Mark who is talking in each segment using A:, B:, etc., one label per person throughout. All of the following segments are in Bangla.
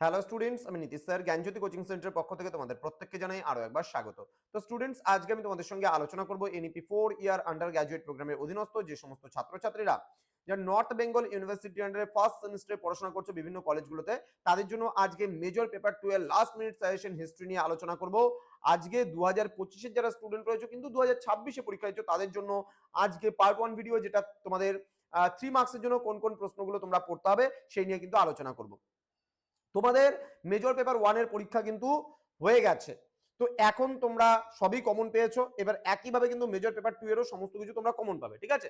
A: হ্যালো স্টুডেন্টস আমি নীতিশ স্যার, জ্ঞানজ্যোতি কোচিং সেন্টারের পক্ষ থেকে তোমাদের প্রত্যেককে জানাই আরও একবার স্বাগত। তো স্টুডেন্টস আজকে আমি তোমাদের সঙ্গে আলোচনা করব NEP four year under graduate প্রোগ্রামের অধীনস্থ যে সমস্ত ছাত্রছাত্রীরা যারা নর্থ বেঙ্গল ইউনিভার্সিটি আন্ডারে ফার্স্ট সেমিস্টারে পড়াশোনা করছে বিভিন্ন কলেজগুলোতে, তাদের জন্য আজকে major paper twelve last minute suggestion history নিয়ে আলোচনা করব। আজকে দু হাজার পঁচিশের যারা স্টুডেন্ট রয়েছে, কিন্তু দু হাজার ছাব্বিশে পরীক্ষা দিচ্ছ, তাদের জন্য আজকে পার্ট ওয়ান ভিডিও যেটা তোমাদের থ্রি মার্কসের জন্য কোন কোন প্রশ্নগুলো তোমরা পড়তে হবে, সেই নিয়ে কিন্তু আলোচনা করব। তোমাদের মেজর পেপার ওয়ানের পরীক্ষা কিন্তু হয়ে গেছে। তো এখন তোমরা সবই কমন পেয়েছ। এবার একইভাবে কিন্তু মেজর পেপার টু এরও সমস্ত কিছু তোমরা কমন পাবে, ঠিক আছে?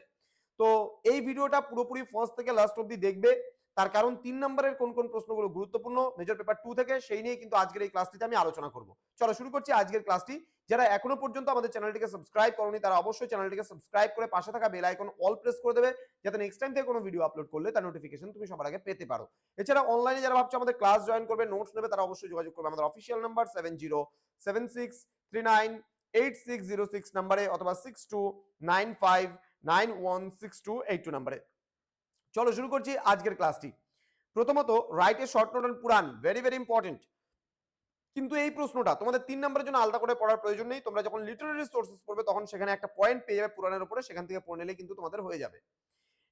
A: তো এই ভিডিওটা পুরোপুরি ফার্স্ট থেকে লাস্ট অব্দি দেখবে। তার কারণ তিন নম্বরের কোন কোন প্রশ্নগুলো গুরুত্বপূর্ণ মেজর পেপার টু থেকে, সেই নিয়ে কিন্তু আজকের এই ক্লাসটিতে আমি আলোচনা করব। চলো শুরু করছি আজকের ক্লাসটি যারা এখনও পর্যন্ত আমাদের চ্যানেলটিকে সাবস্ক্রাইব করনি, তারা অবশ্যই চ্যানেলটিকে সাবস্ক্রাইব করে পাশে থাকা বেল আইকন অল প্রেস করে দেবে, যাতে নেক্সট টাইম থেকে কোনো ভিডিও আপলোড করলে তার নোটিফিকেশন তুমি সবার আগে পেতে পারো। এছাড়া অনলাইনে যারা ভাবছ আমাদের ক্লাস জয়েন করবে নোটস নেবে, তারা অবশ্যই যোগাযোগ করবে আমাদের official number seven zero seven six three nine eight six zero six নাম্বারে অথবা six two nine five nine one six two eight two নাম্বারে চলো শুরু করছি আজকের ক্লাসটি। প্রথমত write short note on Puran very very important কিন্তু এই প্রশ্নটা, তোমাদের তিন নম্বরের জন্য আলাদা করে পড়ার প্রয়োজন নেই, তোমরা যখন লিটারারি সোর্সেস পড়বে, তখন সেখানে একটা পয়েন্ট পেয়ে যাবে পুরাণের উপরে, সেখান থেকে পড়ে নিলে কিন্তু তোমাদের হয়ে যাবে।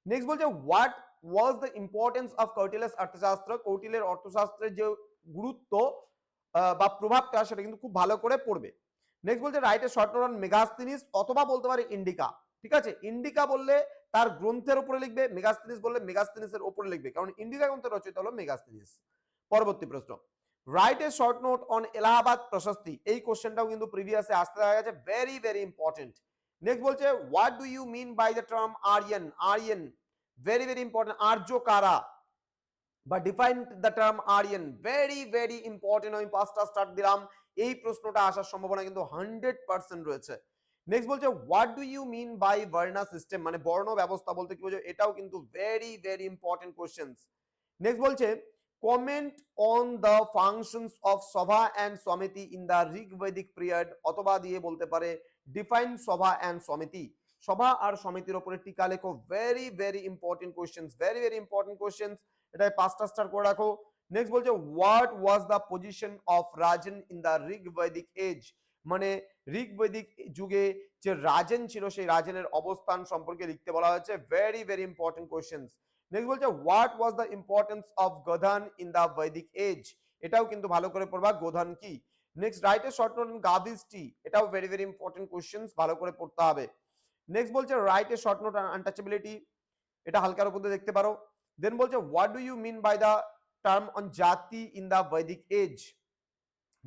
A: নেক্সট বলছে what was the importance of Kautilya's Arthashastra? কৌটিলের অর্থশাস্ত্রের যে গুরুত্ব বা প্রভাবটা, সেটা কিন্তু খুব ভালো করে পড়বে। নেক্সট বলছে রাইটে শর্ট নোট অন মেগাস্তিনিস অথবা বলতে পারে ইন্ডিকা ঠিক আছে? ইন্ডিকা বললে তার গ্রন্থের উপরে লিখবে, মেগাস্তিনিস বললে মেগাস্তিনিসের উপরে লিখবে। কারণ ইন্ডিকা গ্রন্থের রচিত হলো মেগাস্তিনিস। পরবর্তী প্রশ্ন। Write a short note on Allahabad Prashasti এই কোশ্চেনটাও কিন্তু প্রিভিয়াসে আসতে দেখা গেছে। ভেরি ভেরি ইম্পর্টেন্ট নেক্সট বলছে what do you mean by the term Aryan Aryan very very important আর্য কারা বা define the term Aryan very very important আমি পাঁচটা স্টার্ট দিলাম। এই প্রশ্নটা আসার সম্ভাবনা কিন্তু হান্ড্রেড পার্সেন্ট রয়েছে। নেক্সট বলছে what do you mean by varna system মানে বর্ণ ব্যবস্থা বলতে কি বোঝো এটাও কিন্তু very very important questions next বলছে comment on the functions of sabha and samiti in the Rigvedic period অথবা দিয়ে বলতে পারে ডিফাইন সভা অ্যান্ড সমিতি সভা আর সমিতির উপরে টিকা লেখো very very important questions very very important questions এটা পাঁচটা স্টার করে রাখো। নেক্সট বলছে what was the position of rajan in the Rigvedic age মানে ঋগ্বৈদিক যুগে যে রাজেন ছিল, সেই রাজেনের অবস্থান সম্পর্কে লিখতে বলা হয়েছে। Very very important questions next বলছে what was the importance of godhan in the Vedic age এটাও কিন্তু ভালো করে পড়বা গোধান কি? Next write a short note Gavishti এটাও ভেরি ভেরি ইম্পর্টেন্ট কোশ্চেন্স ভালো করে পড়তে হবে। নেক্সট বলছে write a short note untouchability এটা হালকার উপর দেখতে পারো। দেন বলছে what do you mean by the term on jati in the Vedic age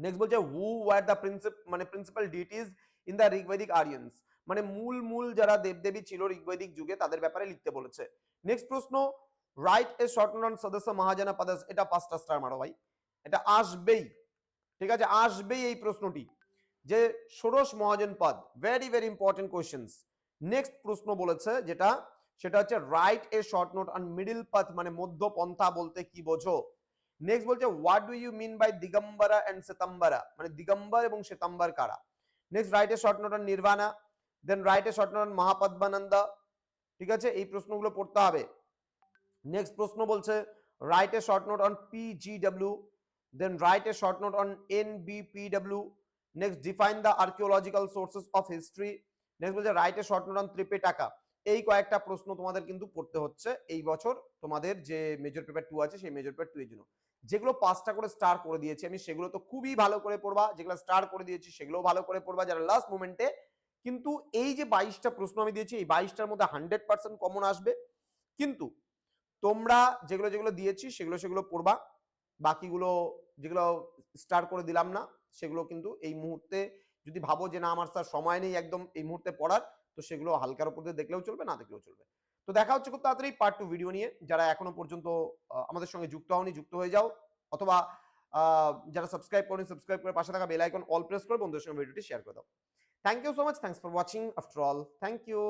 A: next বলছে হু ওয়ার দ্য প্রিন্সিপ মানে principal deities in the Rigvedic Aryans মানে মূল মূল যারা দেবদেবী ছিল ঋগ্বৈদিক যুগে, তাদের ব্যাপারে লিখতে বলেছে। নেক্সট প্রশ্ন রাইট এ শর্ট নোট সদস্য মহাজনা পদাস এটা পাঁচটা স্টার মারো ভাই। এটা আসবেই। ঠিক আছে, আসবেই এই প্রশ্নটি। যে ষোড়শ Mahajanapada very very important questions next প্রশ্ন বলেছে যেটা, সেটা হচ্ছে write a short note on middle path মানে মধ্য পন্থা বলতে কি বোঝো? নেক্সট বলছে what do you mean by Digambara and Shvetambara মানে দিগম্বর এবং শ্বেতাম্বর কারা? Next write a short note on Nirvana then write a short note on Mahapadmananda ঠিক আছে? এই প্রশ্নগুলো পড়তে হবে। নেক্সট প্রশ্ন বলছে write a short note on P G PGW then write a short note on N B P NBPW next define the archaeological sources of history next বলছে write a short note on Tripitaka এই কয়েকটা প্রশ্ন তোমাদের কিন্তু পড়তে হচ্ছে। এই বছর তোমাদের যে মেজর পেপার টু আছে, সেই মেজর পেপার টু এর জন্য। যেগুলো পাঁচটা করে স্টার করে দিয়েছি আমি, সেগুলো তো খুবই ভালো করে পড়বা। যেগুলো স্টার করে দিয়েছি সেগুলো ভালো করে পড়বা যারা লাস্ট মোমেন্টে কিন্তু এই যে বাইশটা প্রশ্ন আমি দিয়েছি, এই বাইশটার মধ্যে হান্ড্রেড পার্সেন্ট কমন আসবে। কিন্তু তোমরা যেগুলো যেগুলো দিয়েছি, সেগুলো সেগুলো পড়বা। বাকিগুলো, যেগুলো স্টার করে দিলাম না, সেগুলো কিন্তু এই মুহূর্তে যদি ভাবো যে না, আমার স্যার সময় নেই একদম এই মুহূর্তে পড়ার তো সেগুলো হালকার উপর দিয়ে দেখলেও চলবে, না দেখলেও চলবে। তো দেখা হচ্ছে খুব তাড়াতাড়ি পার্ট টু ভিডিও নিয়ে। যারা এখনও পর্যন্ত আমাদের সঙ্গে যুক্ত হওনি, যুক্ত হয়ে যাও। অথবা যারা সাবস্ক্রাইব করেন সাবস্ক্রাইব করে পাশে থাকা বেল আইকন অল প্রেস করে বন্ধুদের সঙ্গে ভিডিওটি শেয়ার করে দাও। Thank you so much thanks for watching after all thank you